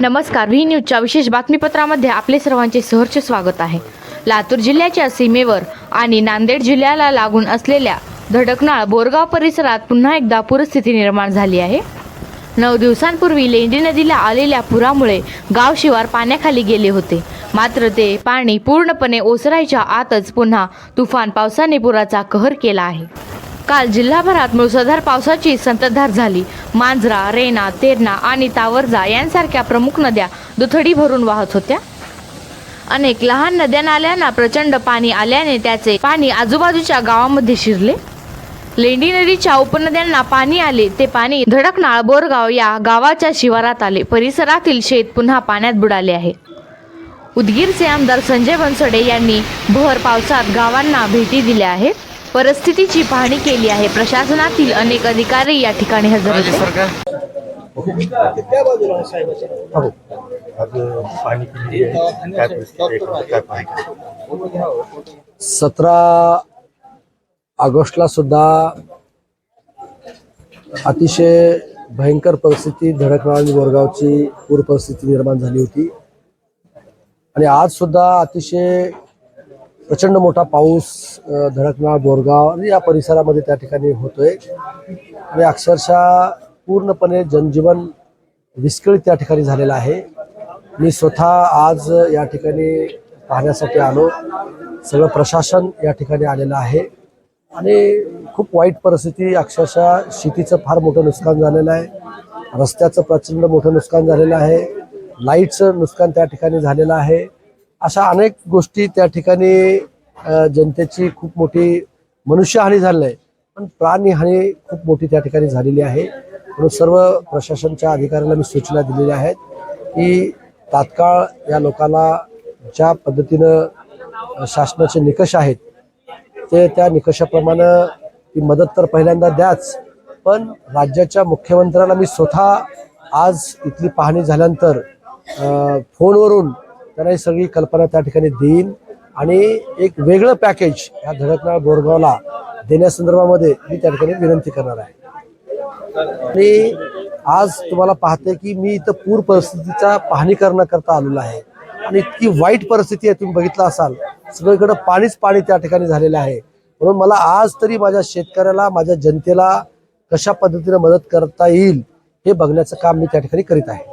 नमस्कार व्ही न्यूजच्या विशेष बातमीपत्रामध्ये आपले सर्वांचे सहर्ष स्वागत आहे. लातूर जिल्ह्याच्या सीमेवर आणि नांदेड जिल्ह्याला लागून असलेल्या धडकनाळ बोरगाव परिसरात पुन्हा एकदा पूरस्थिती निर्माण झाली आहे. नऊ दिवसांपूर्वी लेंडी नदीला आलेल्या पुरामुळे गाव शिवार पाण्याखाली गेले होते. मात्र ते पाणी पूर्णपणे ओसरायच्या आतच पुन्हा तुफान पावसाने पुराचा कहर केला आहे. काल जिल्हाभरात मुसळधार पावसाची संततधार झाली. मांजरा रेना तेरणा आणि तावरजा यांसारख्या प्रमुख नद्या दुथडी भरून वाहत होत्या. अनेक लहान नद्या नाल्यांना प्रचंड पाणी आल्याने त्याचे पाणी आजूबाजूच्या गावामध्ये शिरले. लेंडी नदीच्या उपनद्यांना पाणी आले ते पाणी धडकनाळ बोरगाव या गावाच्या शिवारात आले. परिसरातील शेत पुन्हा पाण्यात बुडाले आहे. उदगीरचे आमदार संजय बनसोडे यांनी भर पावसात गावांना भेटी दिल्या आहेत. परिस्थितीची पाहणी केली आहे. प्रशासनातील अनेक अधिकारी या ठिकाणी हजर होते. हो. आज पाणी किती आहे. काय परिस्थिती आहे? काय पाणी सतरा ऑगस्टला सुद्धा अतिशय भयंकर परिस्थिती आणि बोरगावची पूर परिस्थिती निर्माण झाली होती. आणि आज सुद्धा अतिशय प्रचंड मोठा पाऊस धडकणार धडकनाळ बोरगाव आणि या परिसरामध्ये त्या ठिकाणी होतोय. आणि अक्षरशः पूर्णपणे जनजीवन विस्कळीत त्या ठिकाणी झालेलं आहे. मी स्वतः आज या ठिकाणी पाहण्यासाठी आलो. सगळं प्रशासन या ठिकाणी आलेलं आहे. आणि खूप वाईट परिस्थिती अक्षरशः शेतीचं फार मोठं नुकसान झालेलं आहे. रस्त्याचं प्रचंड मोठं नुकसान झालेलं आहे. लाईटचं नुकसान त्या ठिकाणी झालेलं आहे. अशा अनेक गोष्टी त्या ठिकाणी जनतेची खूप मोठी मनुष्यहानी झालेली आहे. पण प्राणहानी खूप मोठी त्या ठिकाणी झालेली आहे. म्हणून सर्व प्रशासनच्या अधिकाऱ्यांना मी सूचना दिलेल्या आहेत की तात्काळ या लोकांना ज्या पद्धतीनं शासनाचे निकष आहेत ते त्या निकषाप्रमाणे ती मदत तर पहिल्यांदा द्याच पण राज्याच्या मुख्यमंत्र्याला मी स्वतः आज इथली पाहणी झाल्यानंतर फोनवरून त्यांना ही सगळी कल्पना त्या ठिकाणी देईन. आणि एक वेगळं पॅकेज ह्या धडकनाळ बोरगावला देण्यासंदर्भामध्ये मी त्या ठिकाणी विनंती करणार आहे. आणि आज तुम्हाला पाहते की मी इथं पूर परिस्थितीचा पाहणी करण्याकरता आलेलो आहे. आणि इतकी वाईट परिस्थिती आहे तुम्ही बघितलं असाल. सगळीकडं पाणीच पाणी त्या ठिकाणी झालेलं आहे. म्हणून मला आज तरी माझ्या शेतकऱ्याला माझ्या जनतेला कशा पद्धतीने मदत करता येईल हे बघण्याचं काम मी त्या ठिकाणी करीत आहे.